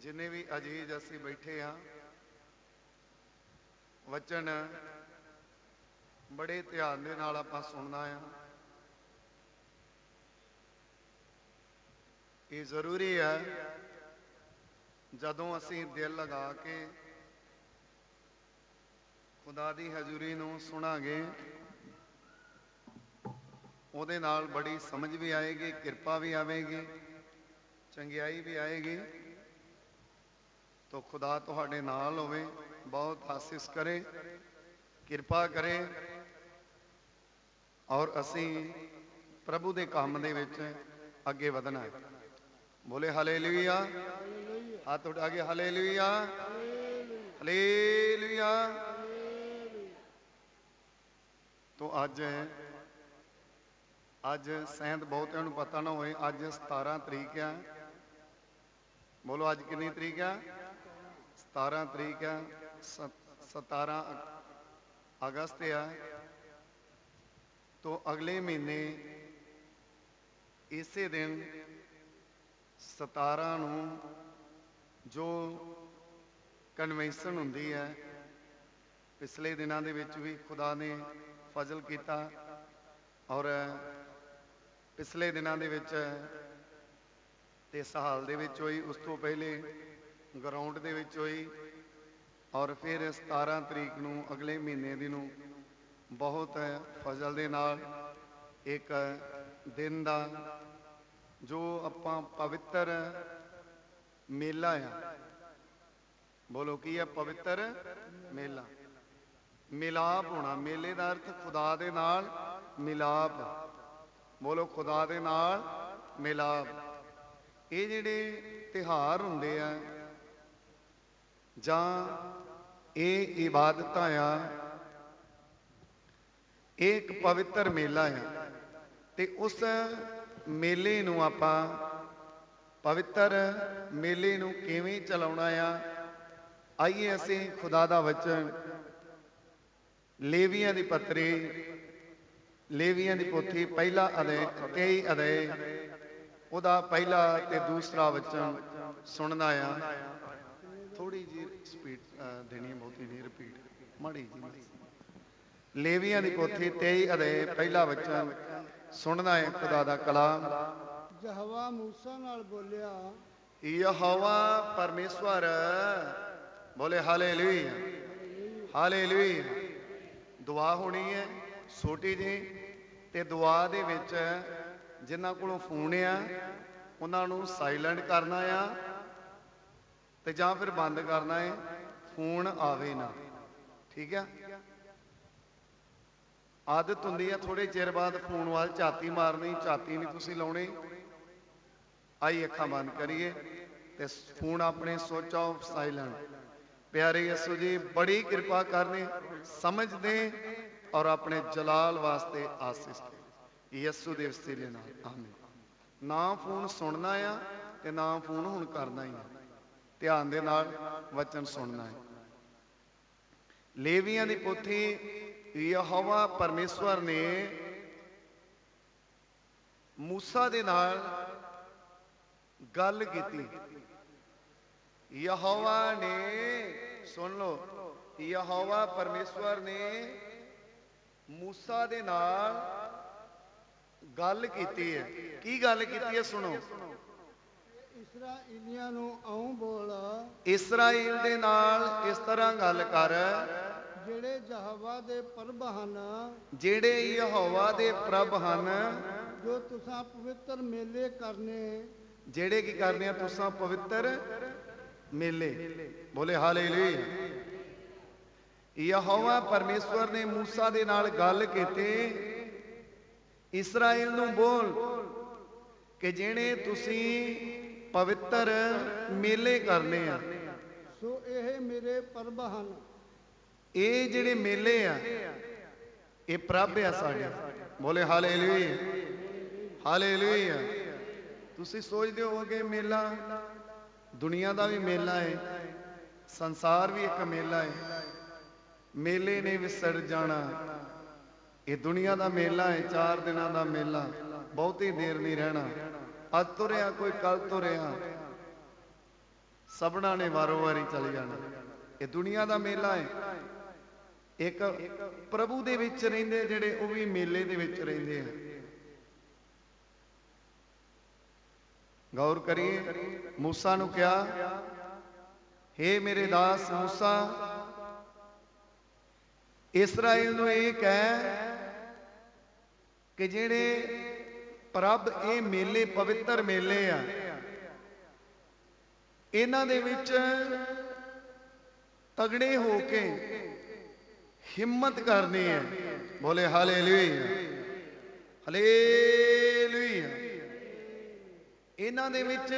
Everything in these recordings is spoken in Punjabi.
ਜਿੰਨੇ ਵੀ ਅਜੀਜ਼ ਅਸੀਂ ਬੈਠੇ ਆ ਵਚਨ ਬੜੇ ਧਿਆਨ ਦੇ ਨਾਲ ਆਪਾਂ ਸੁਣਨਾ ਆ। ਇਹ ਜ਼ਰੂਰੀ ਹੈ ਜਦੋਂ ਅਸੀਂ ਦਿਲ ਲਗਾ ਕੇ ਖੁਦਾ ਦੀ ਹਜ਼ੂਰੀ ਨੂੰ ਸੁਣਾਂਗੇ, ਉਹਦੇ ਨਾਲ ਬੜੀ ਸਮਝ ਵੀ ਆਏਗੀ, ਕਿਰਪਾ ਵੀ ਆਵੇਗੀ, ਚੰਗਿਆਈ ਵੀ ਆਏਗੀ। ਤੋ ਖੁਦਾ ਤੁਹਾਡੇ ਨਾਲ ਹੋਵੇ, ਬਹੁਤ ਆਸੀਸ ਕਰੇ, ਕਿਰਪਾ ਕਰੇ। ਔਰ ਅਸੀਂ ਪ੍ਰਭੂ ਦੇ ਕੰਮ ਦੇ ਵਿੱਚ ਅੱਗੇ ਵਧਣਾ ਹੈ। ਬੋਲੇ ਹਾਲੇਲੂਇਆ। ਹੱਥ ਉਠਾ ਕੇ ਹਾਲੇਲੂਇਆ। ਹਾਲੇਲੂਇਆ। ਤੋ ਅੱਜ ਅੱਜ ਸੈਂਦ ਬਹੁਤਿਆਂ ਨੂੰ ਪਤਾ ਨਾ ਹੋਏ, ਅੱਜ 17 ਤਰੀਕ ਆ। ਬੋਲੋ ਅੱਜ ਕਿੰਨੀ ਤਰੀਕ ਆ? 17 ਤਰੀਕ ਆ ਸ- 17 ਅਗ- ਅਗਸਤ ਆ ਤੋ ਅਗਲੇ ਮਹੀਨੇ ਇਸੇ ਦਿਨ 17 ਨੂੰ ਜੋ ਕਨਵੈਨਸ਼ਨ ਹੁੰਦੀ ਹੈ, ਪਿਛਲੇ ਦਿਨਾਂ ਦੇ ਵਿੱਚ ਵੀ ਖੁਦਾ ਨੇ ਫਜ਼ਲ ਕੀਤਾ ਔਰ ਪਿਛਲੇ ਦਿਨਾਂ ਦੇ ਵਿੱਚ ਤੇ ਇਸ ਦੇ ਵਿੱਚ ਹੋਈ, ਉਸ ਤੋਂ ਪਹਿਲੇ ਗਰਾਊਂਡ ਦੇ ਵਿੱਚ ਹੋਈ ਔਰ ਫਿਰ 17 ਤਰੀਕ ਨੂੰ ਅਗਲੇ ਮਹੀਨੇ ਦੀ ਨੂੰ ਬਹੁਤ ਫਜ਼ਲ ਦੇ ਨਾਲ ਇੱਕ ਦਿਨ ਦਾ ਜੋ ਆਪਾਂ ਪਵਿੱਤਰ ਮੇਲਾ ਆ। ਬੋਲੋ, ਕੀ ਹੈ ਪਵਿੱਤਰ ਮੇਲਾ। ਮਿਲਾਪ ਹੋਣਾ। ਮੇਲੇ ਦਾ ਅਰਥ ਖੁਦਾ ਦੇ ਨਾਲ ਮਿਲਾਪ। ਬੋਲੋ, ਖੁਦਾ ਦੇ ਨਾਲ ਮਿਲਾਪ। ਇਹ ਜਿਹੜੇ ਤਿਹਾਰ ਹੁੰਦੇ ਆ ਜਾਂ ਇਹ ਇਬਾਦਤਾਂ ਆ ਇਹ ਇੱਕ ਪਵਿੱਤਰ ਮੇਲਾ ਆ ਤੇ ਉਸ ਮੇਲੇ ਨੂੰ ਆਪਾਂ ਪਵਿੱਤਰ ਮੇਲੇ ਨੂੰ ਕਿਵੇਂ ਚਲਾਉਣਾ ਆ, ਆਈਏ ਅਸੀਂ ਖੁਦਾ ਦਾ ਵਚਨ, ਲੇਵੀਆਂ ਦੀ ਪੱਤਰੀ, ਲੇਵੀਆਂ ਦੀ ਪੋਥੀ, ਪਹਿਲਾ ਅਧਿਆਇ 23 ਅਧਿਆਇ, ਉਹਦਾ ਪਹਿਲਾ ਤੇ ਦੂਸਰਾ ਵਚਨ ਸੁਣਨਾ ਆ। ਥੋੜੀ ਜੀ ਸਪੀਡ ਦੇਣੀ ਬਹੁਤੀ ਨਹੀਂ ਰਿਪੀਟ ਮਾੜੀ ਜੀ ਲੇਵੀਆਂ ਦੀ ਪੋਥੀ 23 ਅਧਿਆਇ ਪਹਿਲਾ ਵਚਨ ਸੁਣਨਾ ਹੈ ਖੁਦਾ ਦਾ ਕਲਾਮ ਯਹਵਾ ਮੂਸਾ ਨਾਲ ਬੋਲਿਆ ਯਹੋਵਾ ਪਰਮੇਸ਼ਵਰ ਬੋਲੇ ਹਾਲੇਲੂਇਆ ਹਾਲੇਲੂਇਆ। ਦੁਆ ਹੋਣੀ ਹੈ ਛੋਟੀ ਜੀ ਤੇ ਦੁਆ ਦੇ ਵਿੱਚ ਜਿਨ੍ਹਾਂ ਕੋਲੋਂ ਫੋਨ ਆ ਉਹਨਾਂ ਨੂੰ ਸਾਇਲੈਂਟ ਕਰਨਾ ਆ। ਤੇ ਜਾਂ ਫਿਰ ਬੰਦ ਕਰਨਾ ਹੈ ਫੋਨ ਆਵੇ ਨਾ। ਠੀਕ ਆ? ਆਦਤ ਹੁੰਦੀ ਆ ਥੋੜੇ ਚਿਰ ਬਾਅਦ ਫੋਨ ਵੱਲ ਝਾਤੀ ਮਾਰਨੀ, ਝਾਤੀ ਨਹੀਂ ਤੁਸੀਂ ਲਾਉਣੀ। ਆਈ ਅੱਖਾਂ ਬੰਦ ਕਰੀਏ ਤੇ ਫੋਨ ਆਪਣੇ ਸੋਚ ਆਫ ਸਾਇਲੈਂਟ ਪਿਆਰੇ ਯਿਸੂ ਜੀ, ਬੜੀ ਕਿਰਪਾ ਕਰਨੀ, ਸਮਝਦੇ ਔਰ ਆਪਣੇ ਜਲਾਲ ਵਾਸਤੇ ਆਸੀਸ ਦੇ। ਯਿਸੂ ਦੇ ਵਸੀਲੇ ਨਾਲ, ਆਮੀਨ। ਨਾ ਫੋਨ ਸੁਣਨਾ ਆ ਤੇ ਨਾ ਫੋਨ ਹੁਣ ਕਰਨਾ ਹੀ ਆ। ਧਿਆਨ ਦੇ ਨਾਲ ਵਚਨ ਸੁਣਨਾ ਹੈ। ਲੇਵੀਆਂ ਦੀ ਪੋਥੀ ਯਹੋਵਾ ਪਰਮੇਸ਼ਵਰ ਨੇ ਮੂਸਾ ਦੇ ਨਾਲ ਗੱਲ ਕੀਤੀ। ਯਹੋਵਾ ਨੇ, ਸੁਣ ਲਓ, ਯਹੋਵਾ ਪਰਮੇਸ਼ਵਰ ਨੇ ਮੂਸਾ ਦੇ ਨਾਲ ਗੱਲ ਕੀਤੀ ਹੈ। ਕੀ ਗੱਲ ਕੀਤੀ ਹੈ, ਸੁਣੋ। ਇਸਰਾਈਲੀਆਂ ਨੂੰ ਆਉਂ ਬੋਲ ਇਸਰਾਇਲ ਦੇ ਨਾਲ ਇਸ ਤਰ੍ਹਾਂ ਗੱਲ ਕਰ। ਜਿਹੜੇ ਯਹਵਾ ਦੇ ਪਰਬ ਹਨ ਜਿਹੜੇ ਯਹੋਵਾ ਦੇ ਪ੍ਰਭ ਹਨ ਜੋ ਤੁਸਾਂ ਪਵਿੱਤਰ ਮੇਲੇ ਕਰਨੇ। ਜਿਹੜੇ ਕੀ ਕਰਨੇ ਆ? ਤੁਸੀਂ ਪਵਿੱਤਰ ਮੇਲੇ। ਬੋਲੇ ਹਾਲੇਲੂਇਆ। ਯਹੋਵਾ ਪਰਮੇਸ਼ਵਰ ਨੇ ਮੂਸਾ ਦੇ ਨਾਲ ਗੱਲ ਕੀਤੀ। ਇਸਰਾਇਲ ਨੂੰ ਬੋਲ ਕਿ ਜਿਹੜੇ ਤੁਸੀਂ ਪਵਿੱਤਰ ਮੇਲੇ ਕਰਨੇ ਆ। ਸੋ ਇਹ ਮੇਰੇ ਪਰਬ ਹਨ ਇਹ ਜਿਹੜੇ ਮੇਲੇ ਆ ਇਹ ਪ੍ਰਭ ਆ ਸਾਡੇ। ਬੋਲੇ ਹਾਲੇਲੂਇਆ। ਹਾਲੇਲੂਇਆ। ਤੁਸੀਂ ਸੋਚਦੇ ਹੋਵੋਗੇ ਮੇਲਾ ਦੁਨੀਆ ਦਾ ਵੀ ਮੇਲਾ ਹੈ ਸੰਸਾਰ ਵੀ ਇੱਕ ਮੇਲਾ ਹੈ ਮੇਲੇ ਨੇ ਵਿਸੜ ਜਾਣਾ। ਇਹ ਦੁਨੀਆ ਦਾ ਮੇਲਾ ਹੈ ਚਾਰ ਦਿਨਾਂ ਦਾ ਮੇਲਾ। ਬਹੁਤੀ ਦੇਰ ਨਹੀਂ ਰਹਿਣਾ। ਅੱਜ ਤੁਰਿਆ, ਕੋਈ ਕੱਲ ਤੁਰਿਆ। ਸਭਨਾਂ ਨੇ ਵਾਰੋ ਵਾਰੀ ਚਲੇ ਜਾਣਾ। ਇਹ ਦੁਨੀਆ ਦਾ ਮੇਲਾ ਹੈ ਇੱਕ ਪ੍ਰਭੂ ਦੇ ਵਿੱਚ ਰਹਿੰਦੇ ਜਿਹੜੇ ਉਹ ਵੀ ਮੇਲੇ ਦੇ ਵਿੱਚ ਰਹਿੰਦੇ ਆ। ਗੌਰ ਕਰੀਏ, ਮੂਸਾ ਨੂੰ ਕਿਹਾ हे ਮੇਰੇ ਦਾਸ ਮੂਸਾ, ਇਸਰਾਇਲ ਨੂੰ ਇਹ ਕਹਿ ਕਿ ਜਿਹੜੇ ਪ੍ਰਭ, ਇਹ ਮੇਲੇ ਪਵਿੱਤਰ ਮੇਲੇ ਆ। ਇਹਨਾਂ ਦੇ ਵਿੱਚ ਤਗੜੇ ਹੋ ਕੇ ਹਿੰਮਤ ਕਰਨੀ ਹੈ ਬੋਲੇ ਹਾਲੇਲੂਇਆ। ਹਾਲੇਲੂਇਆ। ਇਹਨਾਂ ਦੇ ਵਿੱਚ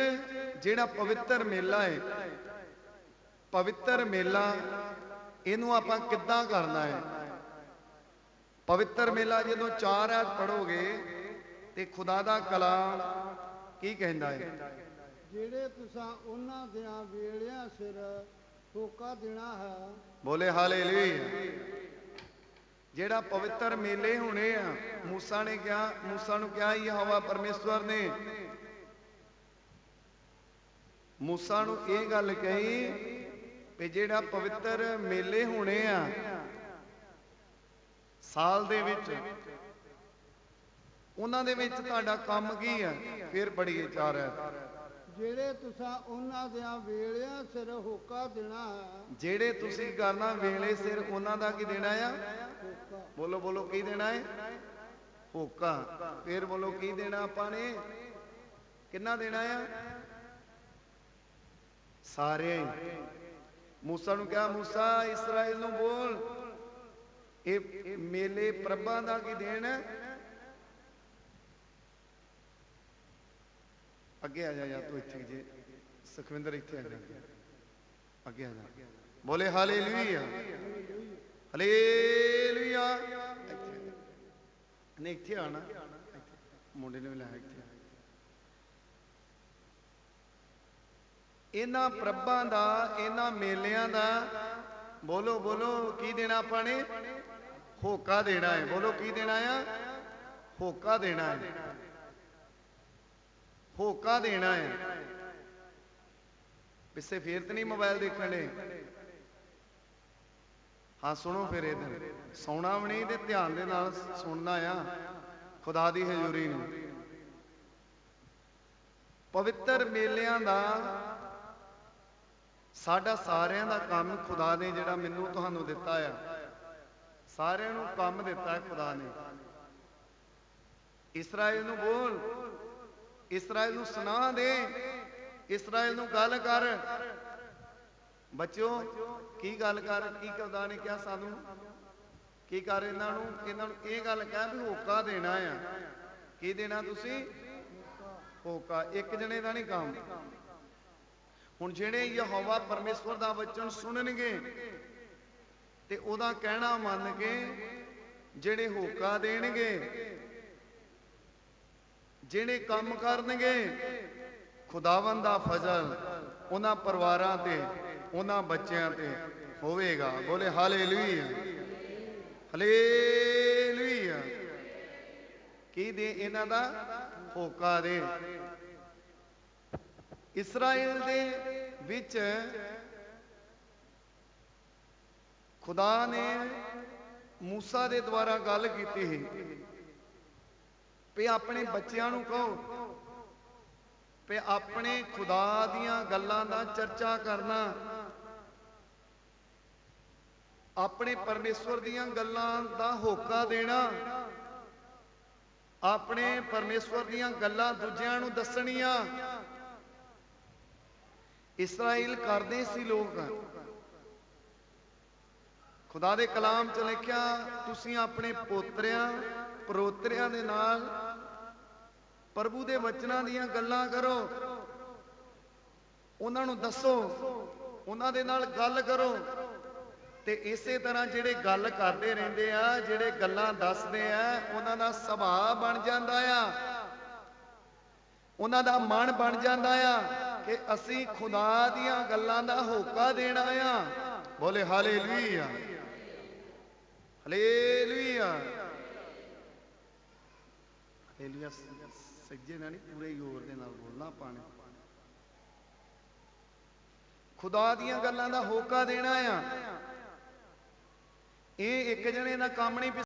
ਜਿਹੜਾ ਪਵਿੱਤਰ ਮੇਲਾ ਹੈ ਪਵਿੱਤਰ ਮੇਲਾ, ਇਹਨੂੰ ਆਪਾਂ ਕਿੱਦਾਂ ਕਰਨਾ ਹੈ ਪਵਿੱਤਰ ਮੇਲਾ ਜਦੋਂ ਚਾਰ ਐਤ ਪੜੋਗੇ ਤੇ ਖੁਦਾ ਦਾ ਕਲਾਮ ਕੀ ਕਹਿੰਦਾ ਹੈ? ਜਿਹੜੇ ਤੁਸਾਂ ਉਹਨਾਂ ਦਿਆਂ ਵੇਲਿਆਂ ਸਿਰ ਹੋਕਾ ਦੇਣਾ ਹੈ ਬੋਲੇ ਹਾਲੇਲੂਇਆ। ਜਿਹੜਾ ਪਵਿੱਤਰ ਮੇਲੇ ਹੋਣੇ ਆ ਮੂਸਾ ਨੇ ਕਿਹਾ ਮੂਸਾ ਨੂੰ ਕਿਹਾ ਯਹੋਵਾ ਪਰਮੇਸ਼ਵਰ ਨੇ। ਮੂਸਾ ਨੂੰ ਇਹ ਗੱਲ ਕਹੀ ਕਿ ਜਿਹੜਾ ਪਵਿੱਤਰ ਮੇਲੇ ਹੋਣੇ ਆ ਸਾਲ ਦੇ ਵਿੱਚ ਉਹਨਾਂ ਦੇ ਵਿੱਚ ਤੁਹਾਡਾ ਕੰਮ ਕੀ ਆ ਫਿਰ ਬੜੀ ਚਾਰ ਹੈ। ਜਿਹੜੇ ਤੁਸਾਂ ਉਹਨਾਂ ਦਿਆਂ ਵੇਲਿਆਂ ਸਿਰ ਹੋਕਾ ਦੇਣਾ ਹੈ ਜਿਹੜੇ ਤੁਸੀਂ ਕਰਨਾ ਵੇਲੇ ਸਿਰ ਉਹਨਾਂ ਦਾ ਕੀ ਦੇਣਾ ਆ? ਬੋਲੋ ਬੋਲੋ ਕੀ ਦੇਣਾ ਹੈ? ਹੋਕਾ। ਫਿਰ ਬੋਲੋ ਕੀ ਦੇਣਾ ਆਪਾਂ ਨੇ? ਕਿੰਨਾ ਦੇਣਾ ਆ? ਸਾਰੇ। ਮੂਸਾ ਨੂੰ ਕਿਹਾ ਮੂਸਾ ਇਸਰਾਇਲ ਨੂੰ ਬੋਲ। ਇਹ ਮੇਲੇ ਪ੍ਰਭਾਂ ਦਾ ਕੀ ਦੇਣ ਹੈ? ਅੱਗੇ ਆ ਜਾ ਯਾ ਤੂੰ ਇੱਥੇ ਜੇ। ਸੁਖਵਿੰਦਰ ਇੱਥੇ ਆ ਜਾ। ਅੱਗੇ ਆ ਜਾ। ਬੋਲੇ ਹਾਲੇਲੂਇਆ। ਹਾਲੇਲੂਇਆ। ਇੱਥੇ। ਨਹੀਂ, ਇੱਥੇ ਆਣਾ ਮੁੰਡੇ ਨੇ ਵੀ ਇੱਥੇ ਇਹਨਾਂ ਪ੍ਰਭਾਂ ਦਾ, ਇਹਨਾਂ ਮੇਲਿਆਂ ਦਾ ਬੋਲੋ ਬੋਲੋ, ਕੀ ਦੇਣਾ ਆਪਾਂ ਨੇ? ਹੋਕਾ ਦੇਣਾ ਹੈ। ਬੋਲੋ, ਕੀ ਦੇਣਾ ਆ? ਹੋਕਾ ਦੇਣਾ ਹੈ। ਹੋਕਾ ਦੇਣਾ ਹੈ। ਪਿੱਛੇ ਫੇਰ ਤੇ ਨਹੀਂ ਮੋਬਾਈਲ ਦੇਖਣ ਦੇ ਹਾਂ, ਸੁਣੋ ਫਿਰ ਇਹਦੇ ਸੌਣਾ ਵੀ ਨਹੀਂ ਤੇ ਧਿਆਨ ਦੇ ਨਾਲ ਸੁਣਨਾ ਆ। ਖੁਦਾ ਦੀ ਹਜ਼ੂਰੀ ਨੂੰ। ਪਵਿੱਤਰ ਮੇਲਿਆਂ ਦਾ, ਸਾਡਾ ਸਾਰਿਆਂ ਦਾ ਕੰਮ ਖੁਦਾ ਨੇ ਜਿਹੜਾ ਮੈਨੂੰ ਤੁਹਾਨੂੰ ਦਿੱਤਾ ਆ। ਸਾਰਿਆਂ ਨੂੰ ਕੰਮ ਦਿੱਤਾ ਖੁਦਾ ਨੇ। ਇਸਰਾਇਲ ਨੂੰ ਬੋਲ। ਇਸਰਾਇਲ ਨੂੰ ਸੁਣਾ ਦੇ। ਇਸਰਾਇਲ ਨੂੰ ਗੱਲ ਕਰ। ਬੱਚਿਓ, ਕੀ ਗੱਲ ਕਰ? ਕੀ ਖੁਦਾ ਨੇ ਕਿਹਾ ਸਾਨੂੰ? ਕੀ ਕਰ ਇਹਨਾਂ ਨੂੰ? ਇਹਨਾਂ ਨੂੰ ਇਹ ਗੱਲ ਕਹਿ ਵੀ ਹੋਕਾ ਦੇਣਾ ਆ। ਕੀ ਦੇਣਾ ਤੁਸੀਂ? ਹੋਕਾ। ਇੱਕ ਜਣੇ ਦਾ ਨਹੀਂ ਕੰਮ। ਹੁਣ ਜਿਹੜੇ ਯਹੋਵਾ ਪਰਮੇਸ਼ਵਰ ਦਾ ਵਚਨ ਸੁਣਨਗੇ ਤੇ ਉਹਦਾ ਕਹਿਣਾ ਮੰਨ ਕੇ ਜਿਹੜੇ ਹੋਕਾ ਦੇਣਗੇ ਜਿਹੜੇ ਕੰਮ ਕਰਨਗੇ, ਖੁਦਾਵੰਦ ਦਾ ਫਜ਼ਲ ਉਹਨਾਂ ਪਰਿਵਾਰਾਂ ਤੇ, ਉਹਨਾਂ ਬੱਚਿਆਂ ਤੇ ਹੋਵੇਗਾ। ਬੋਲੇ ਹਾਲੇਲੂਇਆ। ਹਾਲੇਲੂਇਆ। ਕੀ ਦੇ ਇਹਨਾਂ ਦਾ? ਹੋਕਾ ਦੇ। ਇਸਰਾਇਲ ਦੇ ਵਿੱਚ ਖੁਦਾ ਨੇ ਮੂਸਾ ਦੇ ਦੁਆਰਾ ਗੱਲ ਕੀਤੀ ਸੀ। ਵੀ ਆਪਣੇ ਬੱਚਿਆਂ ਨੂੰ ਕਹੋ ਵੀ ਆਪਣੇ ਖੁਦਾ ਦੀਆਂ ਗੱਲਾਂ ਦਾ ਚਰਚਾ ਕਰਨਾ। ਆਪਣੇ ਪਰਮੇਸ਼ਵਰ ਦੀਆਂ ਗੱਲਾਂ ਦਾ ਹੋਕਾ ਦੇਣਾ। ਆਪਣੇ ਪਰਮੇਸ਼ਵਰ ਦੀਆਂ ਗੱਲਾਂ ਦੂਜਿਆਂ ਨੂੰ ਦੱਸਣੀਆਂ। ਇਸਰਾਇਲ ਕਰਦੇ ਸੀ ਲੋਕ। ਖੁਦਾ ਦੇ ਕਲਾਮ ਚ ਲਿਖਿਆ, ਤੁਸੀਂ ਆਪਣੇ ਪੋਤਰਿਆਂ ਪਰੋਤਰਿਆਂ ਦੇ ਨਾਲ ਪ੍ਰਭੂ ਦੇ ਵਚਨਾਂ ਦੀਆਂ ਗੱਲਾਂ ਕਰੋ। ਉਹਨਾਂ ਨੂੰ ਦੱਸੋ, ਉਹਨਾਂ ਦੇ ਨਾਲ ਗੱਲ ਕਰੋ ਤੇ ਇਸੇ ਤਰ੍ਹਾਂ ਜਿਹੜੇ ਗੱਲ ਕਰਦੇ ਰਹਿੰਦੇ ਆ, ਜਿਹੜੇ ਗੱਲਾਂ ਦੱਸਦੇ ਆ, ਉਹਨਾਂ ਦਾ ਸੁਭਾਅ ਬਣ ਜਾਂਦਾ ਆ। ਉਹਨਾਂ ਦਾ ਮਨ ਬਣ ਜਾਂਦਾ ਆ ਕਿ ਅਸੀਂ ਖੁਦਾ ਦੀਆਂ ਗੱਲਾਂ ਦਾ ਹੋਕਾ ਦੇਣਾ ਆ। ਬੋਲੇ, ਹਾਲੇਲੂਇਆ। ਹਾਲੇਲੂਇਆ। ਹਾਲੇਲੂਇਆ ਸੱਜੇ ਨਾਲ ਨਹੀਂ, ਪੂਰੇ ਜ਼ੋਰ ਦੇ ਨਾਲ ਬੋਲਣਾ ਆਪਾਂ ਖੁਦਾ ਦੀਆਂ ਗੱਲਾਂ ਦਾ ਹੋਕਾ ਦੇਣਾ ਆ। ਇਹ ਇੱਕ ਜਣੇ ਦਾ ਕੰਮ ਨਹੀਂ